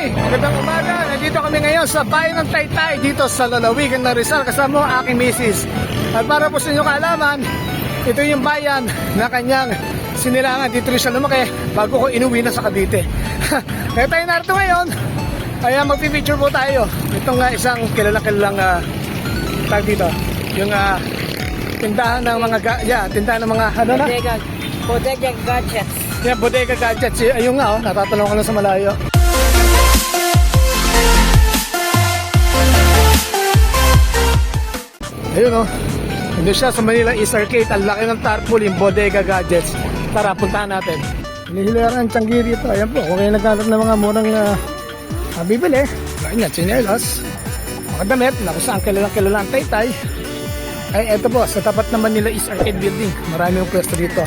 Okay, magandang umaga. Nandito kami ngayon sa bayan ng Taytay dito sa lalawigan ng Rizal kasama ang aking misis. At para po sa inyo kaalaman, ito yung bayan na kanyang sinilangan dito rin siya lumaki bago ko inuwi na sa Cavite. Kaya tayo narito ngayon, kaya magpipicture po tayo. Itong uh, isang kilalang-kilalang uh, tag dito. Yung uh, tindahan ng mga, ga- yeah, tindahan ng mga, ano na? Bodega, bodega gadgets. Yeah, bodega gadgets. Ayun nga, oh, natatanong ko lang sa malayo. Ayun oh. Hindi siya sa Manila East Arcade. Ang laki ng tarpaulin, bodega gadgets. Tara, puntahan natin. Hinihilaran ang tiyanggi rito. Ayan po, kung kayo nagkalat ng mga murang uh, uh, bibili. Ganyan, chinelas. Mga damit, na kung saan kilalang kilala ang taytay. Ay, eto po, sa tapat ng Manila East Arcade Building. Marami yung pwesto dito.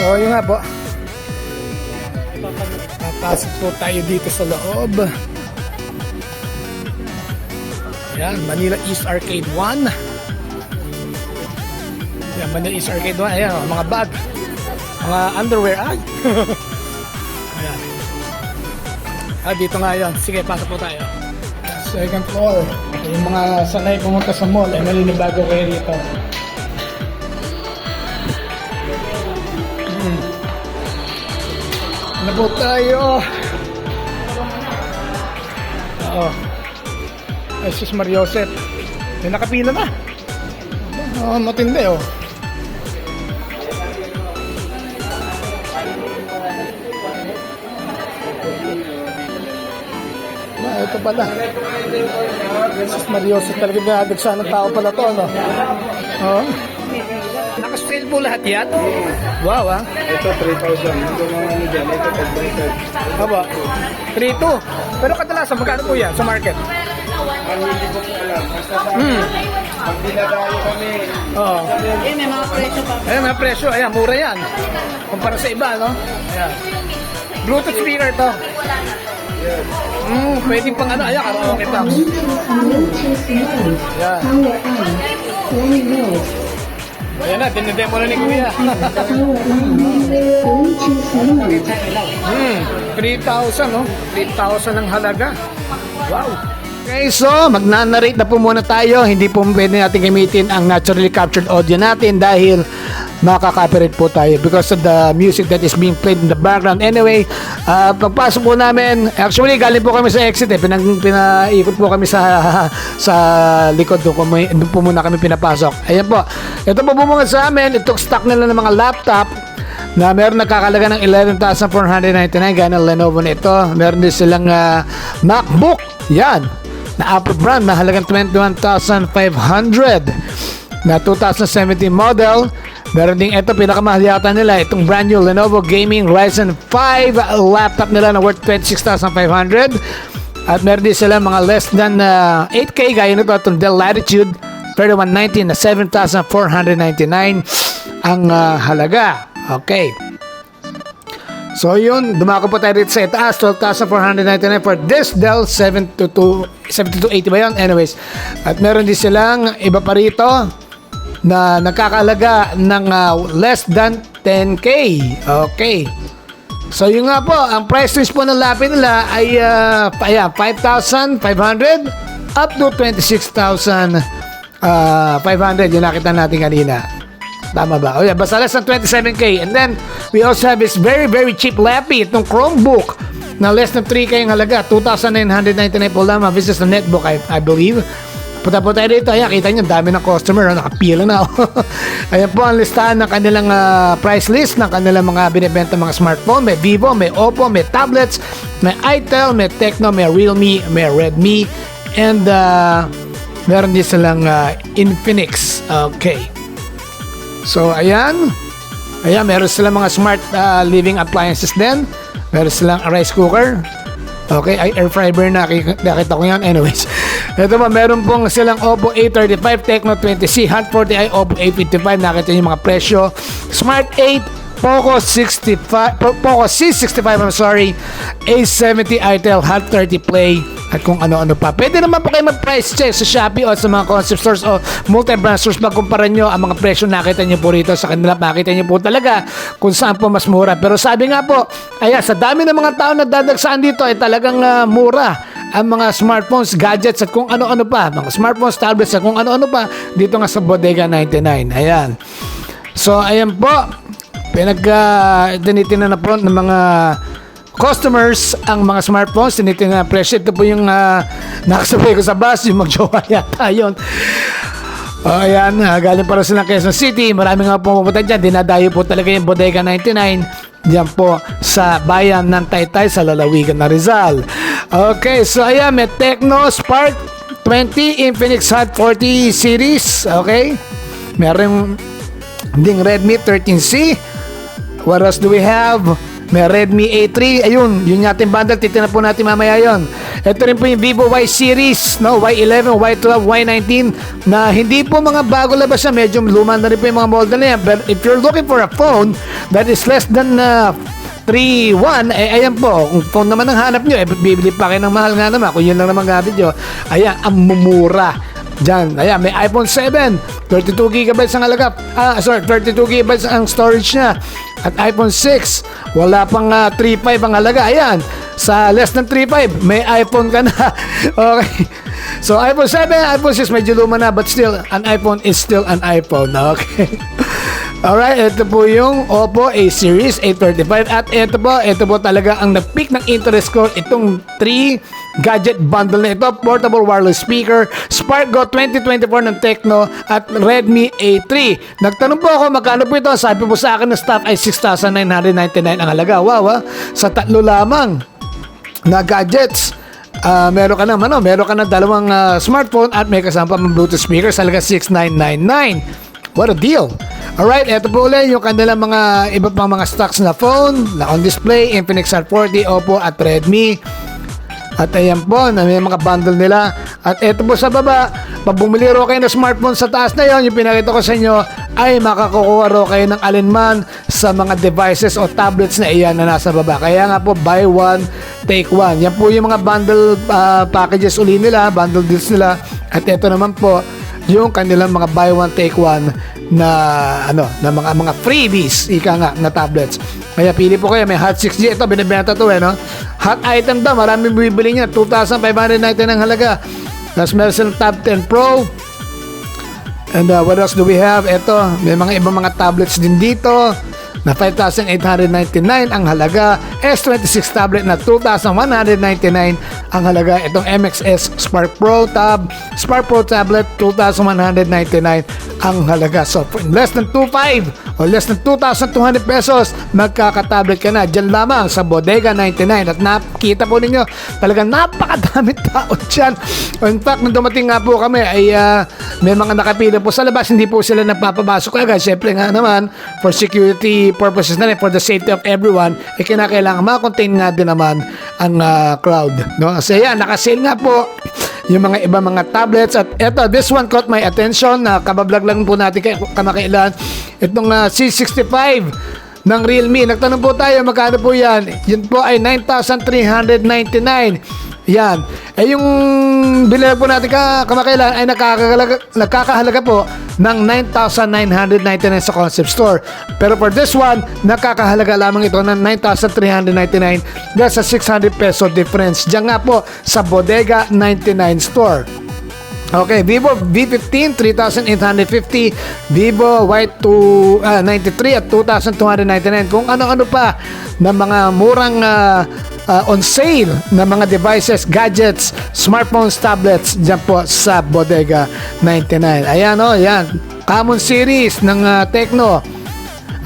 So, yun nga po. Papasok po tayo dito sa loob. Yan, Manila East Arcade 1. Yan, Manila East Arcade 1. Ayan, oh, mga bag. Mga underwear. Ay! Ayan. Ah, dito nga yun. Sige, pasok po tayo. Second floor. Yung mga sanay pumunta sa mall, ay malinibago kayo dito. Ano po tayo? Oo. Ay, sus Mariosep. May nakapila na. Oo, matindi oh. Ma, ito pala. Sus Mariosep talaga binadagsa ng tao pala to, no? Oo. Naka-sale po lahat yan? Wow, ah. Ito 3,000. Ito mga ano dyan. Ito 5,000. Aba, 3-2. Pero kadalasan, magkano po yan sa market? Ang hindi ko po alam. Basta sa Hmm. pag dinadayo kami, Oo. Eh, may mga presyo pa. Ayan, may presyo. Ayan, mura yan. Kumpara sa iba, no? Ayan. Bluetooth speaker to. Hmm, pwedeng pang ano. Ayan, karaoke pa. Ayan. Ayan na, dinedemo na ni Kuya. hmm, 3,000, no? 3,000 ang halaga. Wow. Okay, so magnanarrate na po muna tayo. Hindi po pwede natin gamitin ang naturally captured audio natin dahil makaka-copyright po tayo because of the music that is being played in the background. Anyway, ah, pagpasok po namin, actually galing po kami sa exit eh. Pinang, pinaikot po kami sa sa likod doon, kami, doon po muna kami pinapasok. Ayan po. Ito po bumungad sa amin. Ito stock nila ng mga laptop na meron nakakalaga ng 11,499 gaya ng Lenovo nito. Meron din silang ah, MacBook. Yan. Na Apple brand na halagang 21,500 na 2017 model. Meron din ito, pinakamahal yata nila, itong brand new Lenovo Gaming Ryzen 5 laptop nila na worth 26,500. At meron din sila mga less than ah, 8K gaya nito, itong Dell Latitude 3190 na 7,499 ang ah, halaga. Okay. So yun, dumako po tayo dito sa itaas, 12,499 for this Dell 722, 7280 ba yun? Anyways, at meron din silang iba pa rito na nakakalaga ng ah, less than 10K. Okay. So yun nga po, ang price range po ng lapis nila ay uh, ayan, 5,500 up to 26,500 yung nakita natin kanina. Tama ba? O yeah, basta less than 27K. And then, we also have this very, very cheap lappy, itong Chromebook na less than 3K ang halaga. 2,999 po lamang. This is the netbook, I, I believe. Punta po tayo dito. Ayan, kita nyo, dami ng customer. Oh, nakapila na. oh. Ayan po ang listahan ng kanilang ah, price list ng kanilang mga binibenta mga smartphone. May Vivo, may Oppo, may tablets, may Itel, may Tecno, may Realme, may Redmi, and uh, meron din silang ah, Infinix. Okay. So, ayan. Ayan, meron silang mga smart uh, living appliances din. Meron silang rice cooker. Okay, ay air fryer na nakita ko yan. Anyways, ito pa, meron pong silang Oppo A35, Tecno 20C, Hot 40i, Oppo A55. Nakita niyo yung mga presyo. Smart 8, Poco 65, Po- Poco C65, I'm sorry, A70 Itel Hot 30 Play, at kung ano-ano pa. Pwede naman po kayo mag-price check sa Shopee o sa mga concept stores o multi-brand stores. Magkumpara nyo ang mga presyo nakita nyo po rito sa kanila. Makita nyo po talaga kung saan po mas mura. Pero sabi nga po, ayan, sa dami ng mga tao na dadagsaan dito ay talagang ah, mura ang mga smartphones, gadgets at kung ano-ano pa. Mga smartphones, tablets at kung ano-ano pa dito nga sa Bodega 99. Ayan. So, ayan po. Pinag uh, tinitingnan na po ng mga customers ang mga smartphones. Tinitingnan na presyo. Ito po yung uh, nakasabay ko sa bus, yung magjowa yata yun. O ayan, ah, galing para silang Quezon City. Marami nga po pupunta dyan. Dinadayo po talaga yung Bodega 99. Diyan po sa bayan ng Taytay sa lalawigan na Rizal. Okay, so ayan, may Tecno Spark 20 Infinix Hot 40 series. Okay? Meron ding Redmi 13C. What else do we have? May Redmi A3. Ayun, yun yung ating bundle. Titignan po natin mamaya yon. Ito rin po yung Vivo Y series, no? Y11, Y12, Y19 na hindi po mga bago labas na. Medyo luma na rin po yung mga model na yan. But if you're looking for a phone that is less than uh, 3-1, eh, ayan po, kung phone naman ang hanap nyo, eh, bibili pa kayo ng mahal nga naman. Kung yun lang naman gamit nyo, ayan, ang mumura. Diyan, ayan, may iPhone 7, 32 GB ang halaga. Ah, sorry, 32 GB ang storage niya. At iPhone 6, wala pang ah, 3.5 ang halaga. Ayan, sa less than 3.5, may iPhone ka na. okay. So, iPhone 7, iPhone 6, medyo luma na, but still, an iPhone is still an iPhone. Okay. Alright, ito po yung Oppo A-Series A35 at ito po, ito po talaga ang nag-peak ng interest ko itong 3 gadget bundle na ito, portable wireless speaker, SparkGo 2024 ng Tecno at Redmi A3. Nagtanong po ako magkano po ito, sabi po sa akin ng staff ay 6,999 ang halaga. Wow, ah. sa tatlo lamang na gadgets. Ah, meron ka na ano, meron ka na dalawang ah, smartphone at may kasama pa ng Bluetooth speaker sa halaga 6999. What a deal! Alright, eto po ulit yung kanilang mga iba pang mga stocks na phone na on display, Infinix R40, Oppo at Redmi. At ayan po, na may mga bundle nila. At eto po sa baba, pag bumili ro kayo ng smartphone sa taas na yon, yung pinakita ko sa inyo, ay makakukuha ro kayo ng alinman sa mga devices o tablets na iyan na nasa baba. Kaya nga po, buy one, take one. Yan po yung mga bundle ah, packages uli nila, bundle deals nila. At eto naman po, yung kanilang mga buy one take one na ano na mga mga freebies ika nga na tablets. Kaya pili po kayo may Hot 6G ito binebenta to eh no. Hot item daw maraming bibili niya 2,599 ang halaga. Tapos meron silang Tab 10 Pro. And uh, what else do we have? Ito, may mga ibang mga tablets din dito na 5,899 ang halaga. S26 tablet na 2,199 ang halaga. Itong MXS Spark Pro Tab, Spark Pro tablet 2,199 ang halaga. So, for less than 2,500 o less than 2,200 pesos, magkakatablet ka na. Diyan lamang sa Bodega 99. At nakita po ninyo, talagang napakadami tao dyan. In fact, nung dumating nga po kami, ay ah, may mga nakapila po sa labas. Hindi po sila nagpapapasok agad. Siyempre nga naman, for security purposes na rin, for the safety of everyone, eh kinakailangan ma-contain nga din naman ang ah, crowd. No? Kasi yan, nakasale nga po yung mga iba mga tablets. At eto this one caught my attention na kabablag lang po natin kay kamakailan. Itong ah, C65 ng Realme. Nagtanong po tayo magkano po yan? Yun po ay 9,399 yan. Eh yung bilang po natin ka, kamakailan ay nakakahalaga, nakakahalaga po ng 9,999 sa concept store. Pero for this one nakakahalaga lamang ito ng 9,399 dahil sa 600 peso difference. Diyan nga po sa Bodega 99 store Okay, Vivo V15 3,850, Vivo Y2 ah, 93 at 2,299. Kung ano-ano pa na mga murang ah, ah, on sale na mga devices, gadgets, smartphones, tablets dyan po sa Bodega 99. Ayan oh, yan. Common series ng ah, Tecno.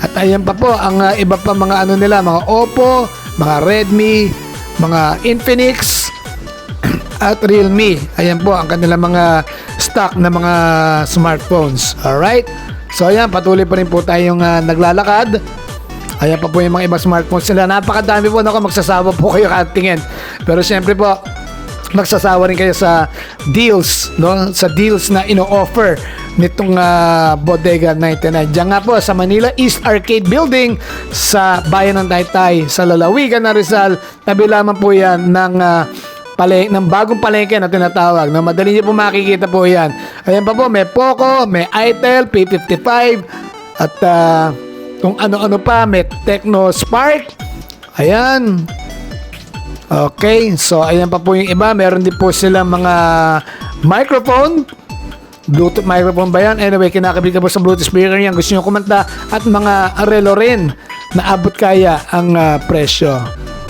At ayan pa po ang ah, iba pa mga ano nila, mga Oppo, mga Redmi, mga Infinix, at Realme. Ayan po ang kanilang mga stock na mga smartphones. Alright? So ayan, patuloy pa rin po tayong ah, naglalakad. Ayan pa po yung mga iba smartphones nila. Napakadami po. Naku, magsasawa po kayo katingin. Pero siyempre po, magsasawa rin kayo sa deals, no? Sa deals na ino-offer nitong ah, Bodega 99. Diyan nga po sa Manila East Arcade Building sa Bayan ng Taytay, sa Lalawigan na Rizal. Tabi lamang po yan ng ah, pale, ng bagong palengke na tinatawag. Na madali niyo po makikita po yan. Ayan pa po, may Poco, may Itel, P55, at ah, kung ano-ano pa, may Tecno Spark. Ayan. Okay, so ayan pa po yung iba. Meron din po silang mga microphone. Bluetooth microphone ba yan? Anyway, kinakabit ka po sa Bluetooth speaker yan. Gusto nyo kumanta at mga arelo rin na abot kaya ang ah, presyo.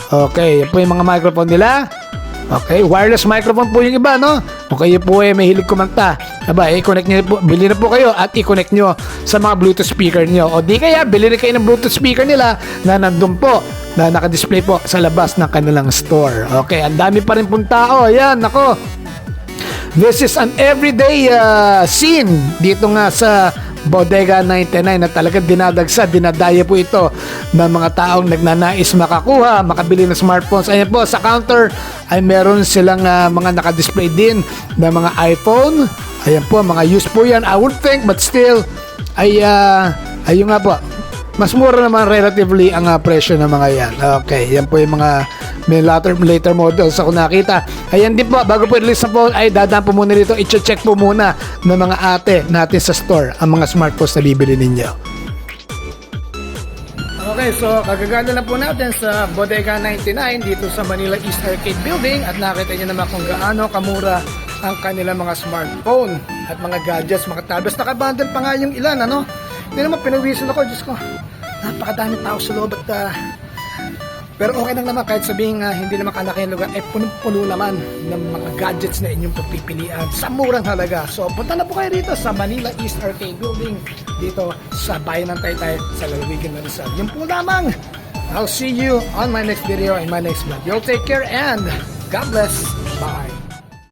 Okay, yan po yung mga microphone nila. Okay, wireless microphone po yung iba, no? Kung kayo po eh, may hilig kumanta, aba, i-connect nyo po, bili na po kayo at i-connect nyo sa mga Bluetooth speaker nyo. O di kaya, bili na kayo ng Bluetooth speaker nila na nandun po, na nakadisplay po sa labas ng kanilang store. Okay, ang dami pa rin pong tao. Ayan, nako. This is an everyday uh, scene dito nga sa Bodega 99 na talagang dinadagsa, dinadaya po ito ng mga taong nagnanais makakuha, makabili ng smartphones. Ayan po, sa counter ay meron silang uh, mga nakadisplay din ng mga iPhone. Ayan po, mga used po yan. I would think, but still, ay, uh, ayun nga po, mas mura naman relatively ang uh, presyo ng mga yan. Okay, yan po yung mga may later, later models ako nakita. Ayan din po, bago po release na po, ay dadaan po muna dito, i-check po muna ng mga ate natin sa store ang mga smartphones na bibili ninyo. Okay, so kagagana na po natin sa Bodega 99 dito sa Manila East Arcade Building at nakita niyo naman kung gaano kamura ang kanilang mga smartphone at mga gadgets, mga tablets. Nakabundle pa nga yung ilan, ano? Hindi naman pinawisan ako, Diyos ko. Napakadami tao sa loob at ah, pero okay lang naman kahit sabihin nga hindi naman kalaki ang lugar, eh punong-puno naman ng mga gadgets na inyong pagpipilian sa murang halaga. So punta na po kayo rito sa Manila East Arcade Building dito sa Bayan ng Taytay sa Lalawigan ng Rizal. Yun po lamang. I'll see you on my next video and my next vlog. You'll take care and God bless. Bye.